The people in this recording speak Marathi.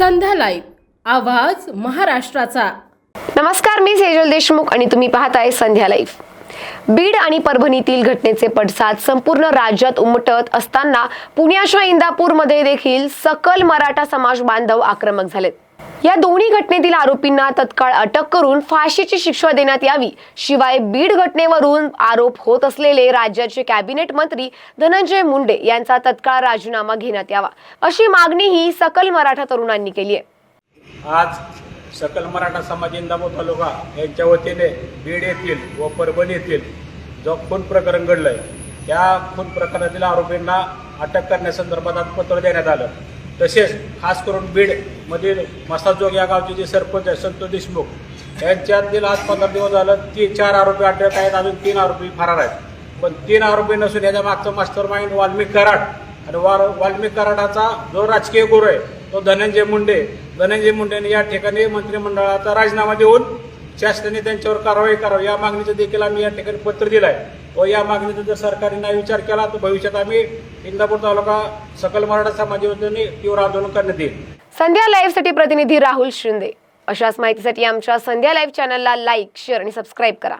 लाईव्ह. आवाज महाराष्ट्राचा. नमस्कार मी सेजल देशमुख आणि तुम्ही पाहताय संध्या लाईव्ह. बीड आणि परभणीतील घटनेचे पडसाद संपूर्ण राज्यात उमटत असताना पुण्याशिवाय इंदापूरमध्ये देखील सकल मराठा समाज बांधव आक्रमक झालेत. या दोन्ही घटनेतील आरोपींना तत्काळ अटक करून फाशीची शिक्षा देण्यात यावी. शिवाय बीड घटनेवरून आरोप होत असलेले राज्याचे कॅबिनेट मंत्री धनंजय मुंडे यांचा तत्काळ राजीनामा घेण्यात यावा अशी मागणीही सकल मराठा तरुणांनी केली आहे. आज सकल मराठा समाज इंदापूर तालुका यांच्या वतीने बीड येथील व परभणी येथील जो खून प्रकरण घडलंय त्या खून प्रकरणातील आरोपींना अटक करण्यासंदर्भात आज पत्र देण्यात आलं. तसेच खास करून बीडमधील मसाजोग या गावचे जे सरपंच आहे संतोष देशमुख यांच्यातील आज पंधरा दिवस झालं ती चार आरोपी अटक आहेत अजून तीन आरोपी फरार आहेत. पण तीन आरोपी नसून याच्या मागचं मास्टर माइंड वाल्मिक कराड. आणि वार वाल्मिक कराडाचा जो राजकीय गुरु आहे तो धनंजय मुंडे. धनंजय मुंडेने या ठिकाणी मंत्रिमंडळाचा राजीनामा देऊन शासनाने त्यांच्यावर कारवाई करावी. या मागणीचं देखील आम्ही या ठिकाणी पत्र दिलं आहे व या मागणीचा जर सरकारने नाही विचार केला तर भविष्यात आम्ही इंदापूर तालुका सकल मराठा समाज योजनेने तीव्र आंदोलन करण्यात येईल. संध्या लाईव्हसाठी प्रतिनिधी राहुल शिंदे. अशाच माहितीसाठी आमच्या संध्या लाईव्ह चॅनलला लाईक शेअर आणि सबस्क्राईब करा.